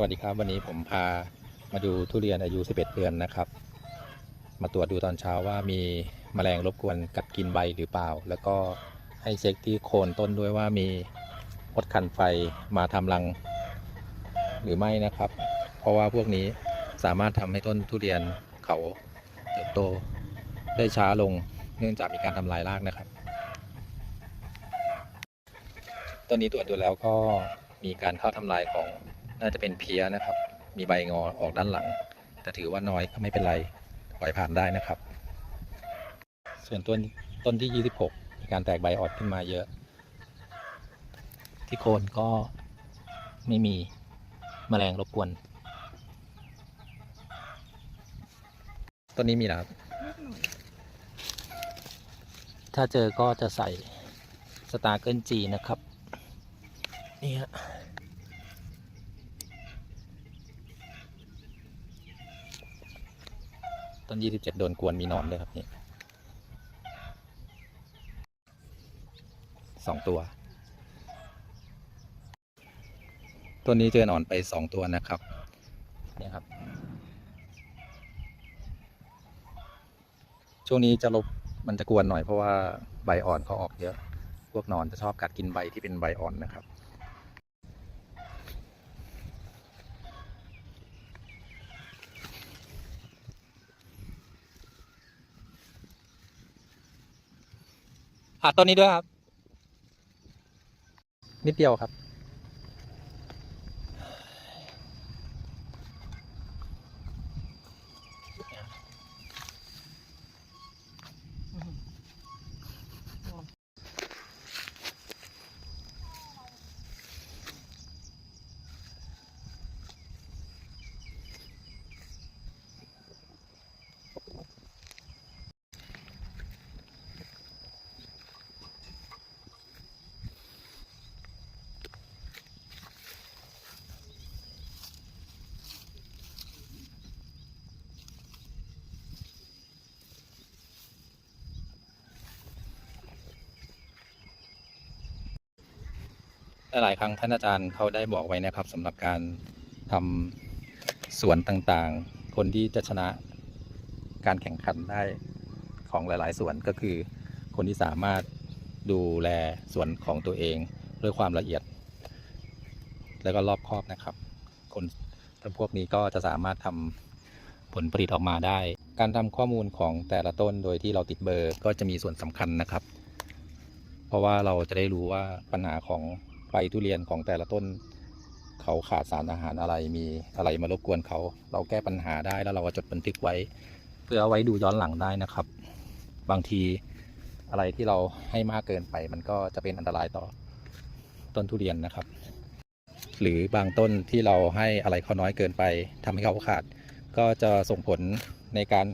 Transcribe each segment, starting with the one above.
สวัสดีครับ วันนี้ผมพามาดูทุเรียนอายุ 11 เดือนนะครับ มาตรวจดูตอนเช้าว่ามีแมลงรบกวนกัดกินใบหรือเปล่า แล้วก็ให้เช็คที่โคนต้นด้วยว่ามีมดคันไฟมาทำรังหรือไม่นะครับ เพราะว่าพวกนี้สามารถทำให้ต้นทุเรียนเขาเติบโตได้ช้าลงเนื่องจากมีการทำลายรากนะครับต้นนี้ตรวจดูแล้วก็มีการเข้าทำลายของ น่าจะเป็นเพี้ยนะครับ มีใบงอออกด้านหลัง แต่ถือว่าน้อยก็ไม่เป็นไรปล่อยผ่านได้นะครับ ส่วนต้นต้นที่ 26 มีการแตกใบอ่อนขึ้นมาเยอะ ที่โคนก็ไม่มีแมลงรบกวนต้นนี้มีนะครับถ้าเจอก็จะใส่สตาร์เกิลจีนะครับ นี่ฮะ ต้น27โดนกวนมีหนอนเลยครับนี่สองตัว ต้นนี้เจอหนอนไปสองตัวนะครับเนี่ยครับ ช่วงนี้จะลบมันจะกวนหน่อยเพราะว่าใบอ่อนเขาออกเยอะ พวกหนอนจะชอบกัดกินใบที่เป็นใบอ่อนนะครับ อ่าต้นนี้ด้วยครับ นิดเดียวครับ หลายครั้งท่านอาจารย์เขาได้บอกไว้นะครับสำหรับการทำสวนต่างๆ คนที่จะชนะการแข่งขันได้ของหลาย ๆ สวนก็คือ คนที่สามารถดูแลสวนของตัวเองด้วยความละเอียด แล้วก็รอบครอบนะครับ คนพวกนี้ก็จะสามารถทำผลผลิตออกมาได้ การทำข้อมูลของแต่ละต้นโดยที่เราติดเบอร์ก็จะมีส่วนสำคัญนะครับ เพราะว่าเราจะได้รู้ว่าปัญหาของ ใบทุเรียนของแต่ละต้น เขาขาดสารอาหารอะไรมีอะไรมารบกวนเขา เราแก้ปัญหาได้แล้วเราก็จดบันทึกไว้ เพื่อเอาไว้ดูย้อนหลังได้นะครับ บางทีอะไรที่เราให้มากเกินไป มันก็จะเป็นอันตรายต่อต้นทุเรียนนะครับ หรือบางต้นที่เราให้อะไรเขาน้อยเกินไปทำให้เขาขาด ก็จะส่งผลในการ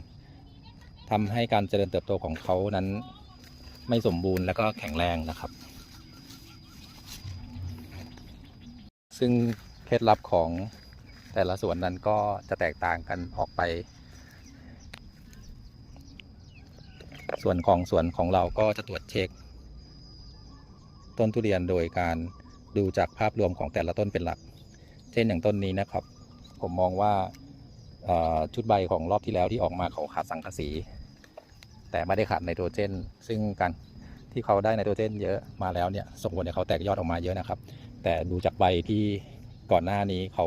ทำให้การเจริญเติบโตของเขานั้น ไม่สมบูรณ์แล้วก็แข็งแรงนะครับ ซึ่งเคล็ดลับของแต่ละสวนนั้นก็จะแตกต่างกันออกไป ส่วนของสวนของเราก็จะตรวจเช็ค ต้นทุเรียนโดยการดูจากภาพรวมของแต่ละต้นเป็นหลัก เช่นอย่างต้นนี้นะครับ ผมมองว่าชุดใบของรอบที่แล้วที่ออกมาเขาขาดสังกะสี แต่ไม่ได้ขาดไนโตรเจน ซึ่งการที่เขาได้ไนโตรเจนเยอะมาแล้วเนี่ยส่งผลให้เขาแตกยอดออกมาเยอะนะครับ แต่ดูจากใบที่ก่อนหน้านี้เขา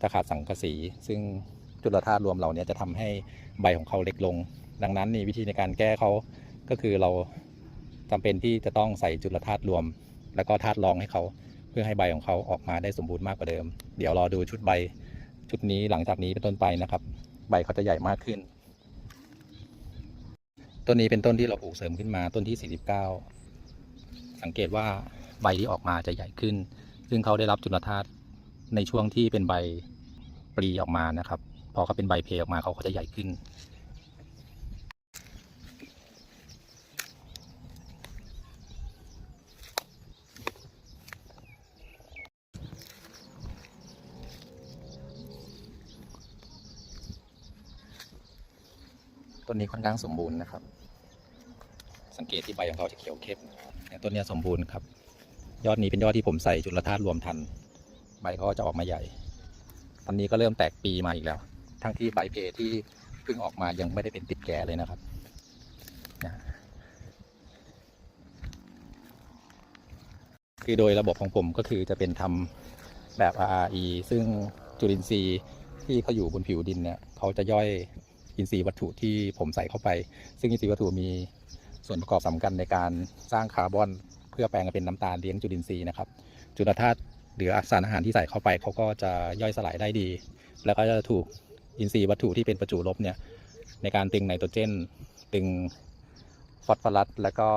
จะขาดสังกะสี ซึ่งจุลธาตุรวมเหล่านี้จะทำให้ใบของเขาเล็กลง ดังนั้นนี่วิธีในการแก้เขาก็คือเราจำเป็นที่จะต้องใส่จุลธาตุรวม แล้วก็ธาตุรองให้เขาเพื่อให้ใบของเขาออกมาได้สมบูรณ์มากกว่าเดิม เดี๋ยวรอดูชุดใบชุดนี้หลังจากนี้เป็นต้นไปนะครับ ใบเขาจะใหญ่มากขึ้น ต้นนี้เป็นต้นที่เราปลูกเสริมขึ้นมาต้นที่ 49 สังเกตว่าใบที่ออกมาจะใหญ่ขึ้น ซึ่งเขาได้รับจุลธาตุในช่วงที่เป็นใบปลีออกมานะครับ พอเขาเป็นใบเพออกมาเขาก็จะใหญ่ขึ้น ต้นนี้ค่อนข้างสมบูรณ์นะครับ สังเกตที่ใบของเขาจะเขียวเข้มเนี่ยต้นนี้สมบูรณ์ครับ ยอดนี้เป็นยอดที่ผมใส่จุลธาตุรวมทัน ใบเขาก็จะออกมาใหญ่ ตอนนี้ก็เริ่มแตกปีมาอีกแล้ว ทั้งที่ใบเพที่เพิ่งออกมายังไม่ได้เป็นติดแก่เลยนะครับคือโดยระบบของผมก็คือจะเป็นทำแบบ RRE ซึ่งจุลินทรีย์ที่เขาอยู่บนผิวดินเนี่ยเขาจะย่อยอินทรีย์วัตถุที่ผมใส่เข้าไป ซึ่งอินทรีย์วัตถุมีส่วนประกอบสำคัญในการสร้างคาร์บอน พื่อแปลงเป็นน้ำตาลเลี้ยงจุลินทรีย์นะครับ จุลธาตุหรือสารอาหารที่ใส่เข้าไปเขาก็จะย่อยสลายได้ดี แล้วก็จะถูกอินทรีย์วัตถุที่เป็นประจุลบเนี่ยในการตึงไนโตรเจนตึงฟอสฟอรัสแล้วก็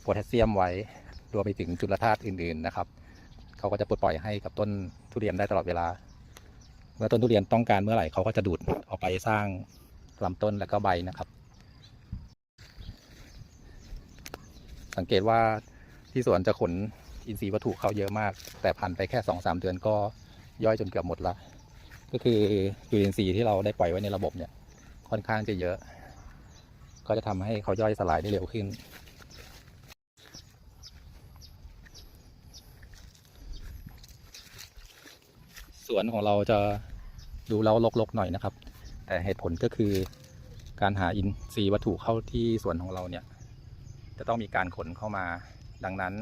โพแทสเซียมไว้รวมไปถึงจุลธาตุอื่นๆนะครับเขาก็จะปลดปล่อยให้กับต้นทุเรียนได้ตลอดเวลา เมื่อต้นทุเรียนต้องการเมื่อไหร่เขาก็จะดูดออกไปสร้างลำต้นและก็ใบนะครับ สังเกตว่าที่สวนจะขนอินทรีย์วัตถุเข้าเยอะมาก แต่ผ่านไปแค่สองสามเดือนก็ย่อยจนเกือบหมดละ ก็คือจุลินทรีย์ที่เราได้ปล่อยไว้ในระบบเนี่ย ค่อนข้างจะเยอะ ก็จะทำให้เขาย่อยสลายได้เร็วขึ้น สวนของเราจะดูแล้วรกๆหน่อยนะครับ แต่เหตุผลก็คือการหาอินทรีย์วัตถุเข้าที่สวนของเราเนี่ย จะต้องมีการขนเข้ามา ดังนั้น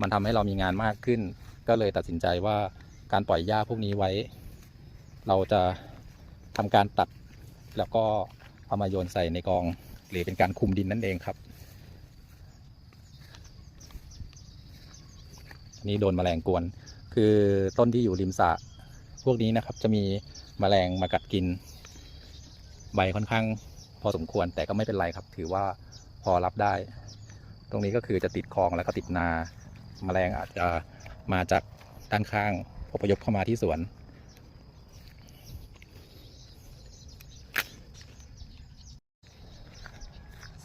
มันทำให้เรามีงานมากขึ้น ก็เลยตัดสินใจว่าการปล่อยหญ้าพวกนี้ไว้ เราจะทำการตัดแล้วก็เอามาโยนใส่ในกอง หรือเป็นการคุมดินนั่นเองครับนนี้โดนแมลงกวน คือต้นที่อยู่ริมสระพวกนี้นะครับจะมีแมลงมากัดกิน ใบค่อนข้างพอสมควรแต่ก็ไม่เป็นไรครับ ถือว่า พอรับได้ ตรงนี้ก็คือจะติดคลองแล้วก็ติดนาแมลงอาจจะมาจากด้านข้างอพยพเข้ามาที่สวน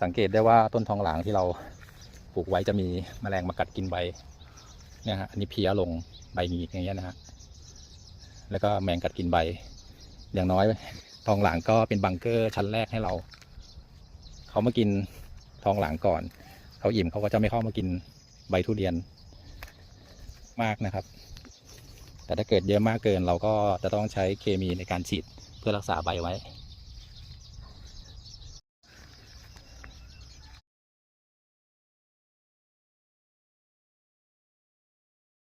สังเกตได้ว่าต้นทองหลางที่เราปลูกไว้จะมีแมลงมากัดกินใบเนี่ยฮะอันนี้เพี้ยลงใบหนีบอย่างเงี้ยนะฮะแล้วก็แมงกัดกินใบ อย่างน้อยทองหลางก็เป็นบังเกอร์ชั้นแรกให้เรา เขามากิน ท้องหลังก่อน เขาอิ่มเขาก็จะไม่เข้ามากินใบทุเรียนมากนะครับ แต่ถ้าเกิดเยอะมากเกินเราก็จะต้องใช้เคมีในการฉีดเพื่อรักษาใบไว้